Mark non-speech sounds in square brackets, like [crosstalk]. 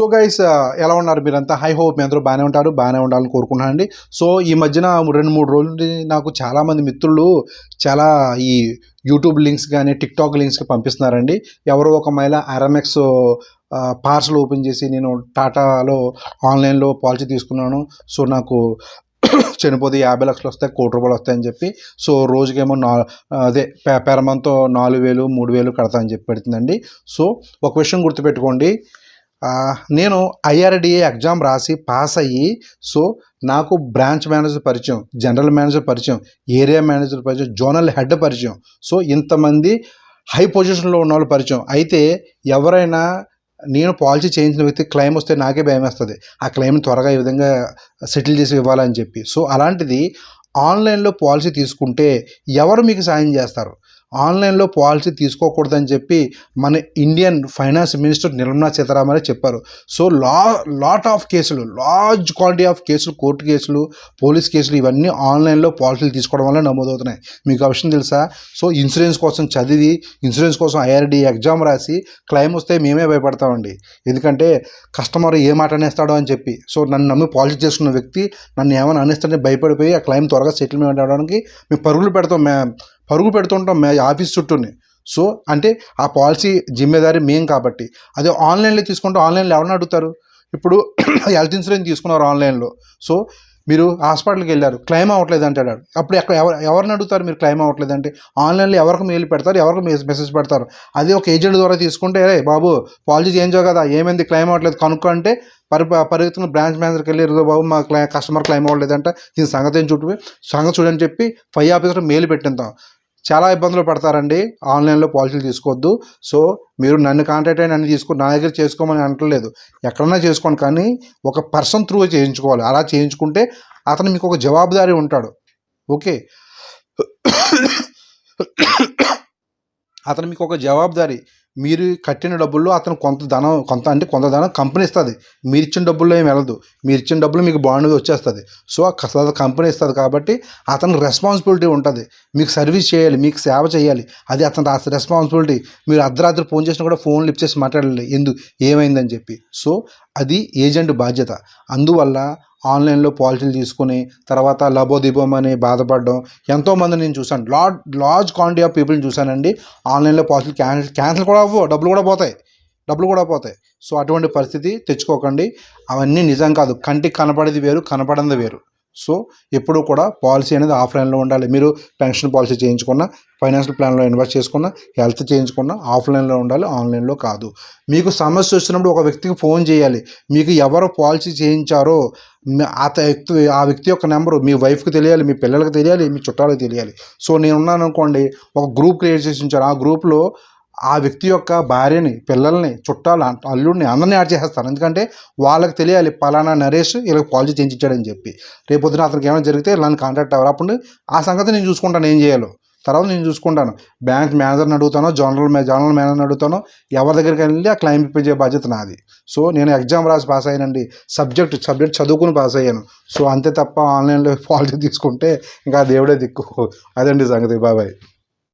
So guys uh, ఎలా ఉన్నారు మీరంతా? హై హోప్ మీ అందరూ బాగానే ఉంటారు బాగానే ఉండాలని కోరుకుంటున్నాను అండి సో ఈ మధ్యన రెండు మూడు రోజుల నుండి నాకు చాలామంది మిత్రులు చాలా ఈ యూట్యూబ్ లింక్స్ కానీ టిక్టాక్ లింక్స్కి పంపిస్తున్నారండి. ఎవరో ఒక మహిళ ఆర్ఎంఎక్స్ పార్సల్ ఓపెన్ చేసి నేను టాటాలో ఆన్లైన్లో పాలసీ తీసుకున్నాను. సో నాకు [coughs] చనిపోతే యాభై లక్షలు వస్తాయి కోటి రూపాయలు వస్తాయని చెప్పి. సో రోజుకేమో నా అదే పే పెరమంతో నాలుగు వేలు మూడు వేలు కడతా అని చెప్పి పెడుతుందండి. సో ఒక విషయం గుర్తుపెట్టుకోండి. నేను ఐఆర్డిఏ ఎగ్జామ్ రాసి పాస్ అయ్యి సో నాకు బ్రాంచ్ మేనేజర్ పరిచయం జనరల్ మేనేజర్ పరిచయం ఏరియా మేనేజర్ పరిచయం జోనల్ హెడ్ పరిచయం. సో ఇంతమంది హై పొజిషన్లో ఉన్న వాళ్ళు పరిచయం. అయితే ఎవరైనా నేను పాలసీ చేయించిన వ్యక్తి క్లెయిమ్ వస్తే నాకే భయం వేస్తుంది. ఆ క్లెయిమ్ని త్వరగా ఈ విధంగా సెటిల్ చేసి ఇవ్వాలని చెప్పి. సో అలాంటిది ఆన్లైన్లో పాలసీ తీసుకుంటే ఎవరు మీకు సాయం చేస్తారు? ఆన్లైన్లో పాలసీ తీసుకోకూడదని చెప్పి మన Indian finance minister Nirmala Sitharaman చెప్పారు. సో లా లాట్ ఆఫ్ కేసులు లార్జ్ క్వాలిటీ ఆఫ్ కేసులు కోర్టు కేసులు పోలీస్ కేసులు ఇవన్నీ ఆన్లైన్లో పాలసీలు తీసుకోవడం వల్ల నమోదవుతున్నాయి. మీకు ఆ విషయం తెలుసా? సో ఇన్సూరెన్స్ కోసం చదివి ఇన్సూరెన్స్ కోసం ఐఆర్డి ఎగ్జామ్ రాసి క్లెయిమ్ వస్తే మేమే భయపడతామండి. ఎందుకంటే కస్టమర్ ఏ మాట అనేస్తాడో అని చెప్పి. సో నన్ను నమ్మి పాలసీ చేసుకున్న వ్యక్తి నన్ను ఏమైనా అనేస్తాడని భయపడిపోయి ఆ క్లెయిమ్ త్వరగా సెటిల్మెంట్ అవ్వడానికి మేము పరుగులు పెడతాం. మే పరుగు పెడుతుంటాం మే ఆఫీస్ చుట్టూనే. సో అంటే ఆ పాలసీ జిమ్మేదారి మేం కాబట్టి. అదే ఆన్లైన్లో తీసుకుంటే ఆన్లైన్లో ఎవరిని అడుగుతారు? ఇప్పుడు [clears throat] హెల్త్ ఇన్సూరెన్స్ తీసుకున్నారు ఆన్లైన్లో. సో మీరు హాస్పిటల్కి వెళ్ళారు క్లెయిమ్ అవ్వట్లేదు అంటాడు అప్పుడు ఎక్కడ ఎవరు ఎవరిని అడుగుతారు మీరు క్లెయిమ్ అవ్వట్లేదు అంటే? ఆన్లైన్లో ఎవరికి మెయిల్ పెడతారు ఎవరికి మెసేజ్ పెడతారు? అదే ఒక ఏజెంట్ ద్వారా తీసుకుంటే రే బాబు పాలసీ చేంజ్ కదా ఏమైంది? క్లెయిమ్ అవ్వట్లేదు కనుక్కుంటే పరి పరిగెత్తున్న బ్రాంచ్ మేనేజర్కి వెళ్ళారు బాబు మా క్లై కస్టమర్ క్లెయిమ్ అవ్వలేదంట దీని సంగతి ఏం చుట్టూ సంగతి చూడని చెప్పి ఫైవ్ ఆఫీసర్ మెయిల్ పెట్టిందాం. చాలా ఇబ్బందులు పడతారండి. ఆన్లైన్లో పాలసీలు తీసుకోవద్దు. సో మీరు నన్ను కాంటాక్ట్ అయ్యి నన్ను తీసుకో నా దగ్గర చేసుకోమని అనట్లేదు. ఎక్కడన్నా చేసుకోండి. కానీ ఒక పర్సన్ త్రూ చేయించుకోవాలి. అలా చేయించుకుంటే అతను మీకు ఒక జవాబుదారీ ఉంటాడు. ఓకే? అతను మీకు ఒక జవాబుదారి. మీరు కట్టిన డబ్బుల్లో అతను కొంత ధనం కొంత అంటే కొంత ధనం కంపెనీ ఇస్తుంది. మీరు ఇచ్చిన డబ్బుల్లో ఏం వెళ్ళదు. మీరు ఇచ్చిన డబ్బులు మీకు బాండ్ వచ్చేస్తుంది. సో కంపెనీ ఇస్తుంది కాబట్టి అతనికి రెస్పాన్సిబిలిటీ ఉంటుంది. మీకు సర్వీస్ చేయాలి మీకు సేవ చేయాలి. అది అతని రెస్పాన్సిబిలిటీ మీరు అర్ధరాత్రి ఫోన్ చేసినా కూడా ఫోన్ లిఫ్ట్ చేసి మాట్లాడాలి ఎందు? ఏమైందని చెప్పి. సో అది ఏజెంట్ బాధ్యత. అందువల్ల ఆన్లైన్లో పాలసీలు తీసుకుని తర్వాత లబోదిబోం అని బాధపడడం ఎంతోమంది నేను చూశాను. లార్జ్ లార్జ్ క్వాంటిటీ ఆఫ్ పీపుల్ని చూశానండి. ఆన్లైన్లో పాలసీలు క్యాన్సిల్ క్యాన్సిల్ కూడా అవ్వవు డబ్బులు కూడా పోతాయి. డబ్బులు కూడా పోతాయి. సో అటువంటి పరిస్థితి తెచ్చుకోకండి. అవన్నీ నిజం కాదు. కంటికి కనపడేది వేరు కనపడంది వేరు. సో ఎప్పుడూ కూడా పాలసీ అనేది ఆఫ్లైన్లో ఉండాలి. మీరు పెన్షన్ పాలసీ చేయించుకున్న ఫైనాన్షియల్ ప్లాన్లో ఇన్వెస్ట్ చేసుకున్న హెల్త్ చేయించుకున్న ఆఫ్లైన్లో ఉండాలి ఆన్లైన్లో కాదు. మీకు సమస్య వచ్చినప్పుడు ఒక వ్యక్తికి ఫోన్ చేయాలి. మీకు ఎవరు పాలసీ చేయించారో ఆ అత వ్యక్తి ఆ వ్యక్తి యొక్క నెంబరు మీ వైఫ్కి తెలియాలి మీ పిల్లలకి తెలియాలి మీ చుట్టాలకు తెలియాలి. సో నేను ఉన్నాను అనుకోండి ఒక గ్రూప్ క్రియేట్ చేసి ఉంచారు. ఆ గ్రూప్లో ఆ వ్యక్తి యొక్క భార్యని పిల్లల్ని చుట్టాలు అల్లుడిని అందరినీ యాడ్ చేసేస్తాను ఎందుకంటే వాళ్ళకి తెలియాలి పలానా నరేష్ వీళ్ళకి పాలసీ చేయించాడని చెప్పి. రేపు పొద్దున అతనికి ఏమైనా జరిగితే నన్ను కాంటాక్ట్ అవ్వరు అప్పుడు ఆ సంగతి నేను చూసుకుంటాను ఏం చేయాలో. తర్వాత నేను చూసుకుంటాను. బ్యాంక్ మేనేజర్ని అడుగుతాను జనరల్ మే జనరల్ మేనేజర్ని అడుగుతాను ఎవరి దగ్గరికి వెళ్ళి ఆ క్లైమ్ చేయ బాధ్యత నాది. సో నేను ఎగ్జామ్ రాసి పాస్ అయ్యానండి. సబ్జెక్ట్ సబ్జెక్ట్ చదువుకుని పాస్ అయ్యాను. సో అంతే తప్ప ఆన్లైన్లో [laughs] పాలసీ తీసుకుంటే ఇంకా దేవుడే దిక్కు. అదండి సంగతి. బాబాయ్